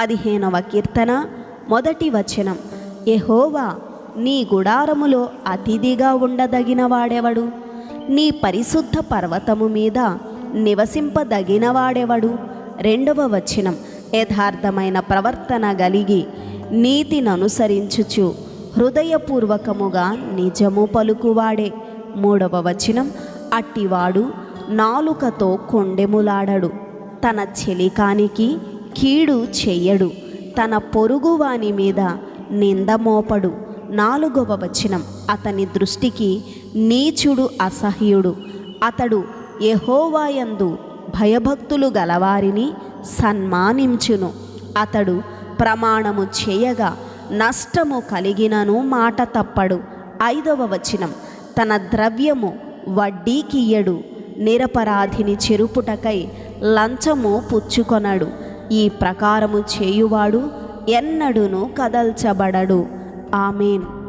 పదిహేనవ కీర్తన మొదటి వచనం. ఎహోవా నీ గుడారములో అతిథిగా ఉండదగిన వాడెవడు? నీ పరిశుద్ధ పర్వతము మీద నివసింపదగిన వాడెవడు? రెండవ వచనం. యథార్థమైన ప్రవర్తన కలిగి నీతిని అనుసరించుచు హృదయపూర్వకముగా నిజము పలుకువాడే. మూడవ వచనం. అట్టివాడు నాలుకతో కొండెములాడడు. తన చెలికానికి కీడు చెయ్యడు తన పొరుగువాని మీద నిందమోపడు నాలుగవ వచనం. అతని దృష్టికి నీచుడు అసహ్యుడు. అతడు యహోవాయందు భయభక్తులు గలవారిని సన్మానించును. అతడు ప్రమాణము చేయగా నష్టము కలిగినను మాట తప్పడు. ఐదవ వచనం. తన ద్రవ్యము వడ్డీకియ్యడు. నిరపరాధిని చెరుపుటకై లంచము పుచ్చుకొనడు. ఈ ప్రకారము చేయువాడు ఎన్నడును కదల్చబడడు. ఆమెన్.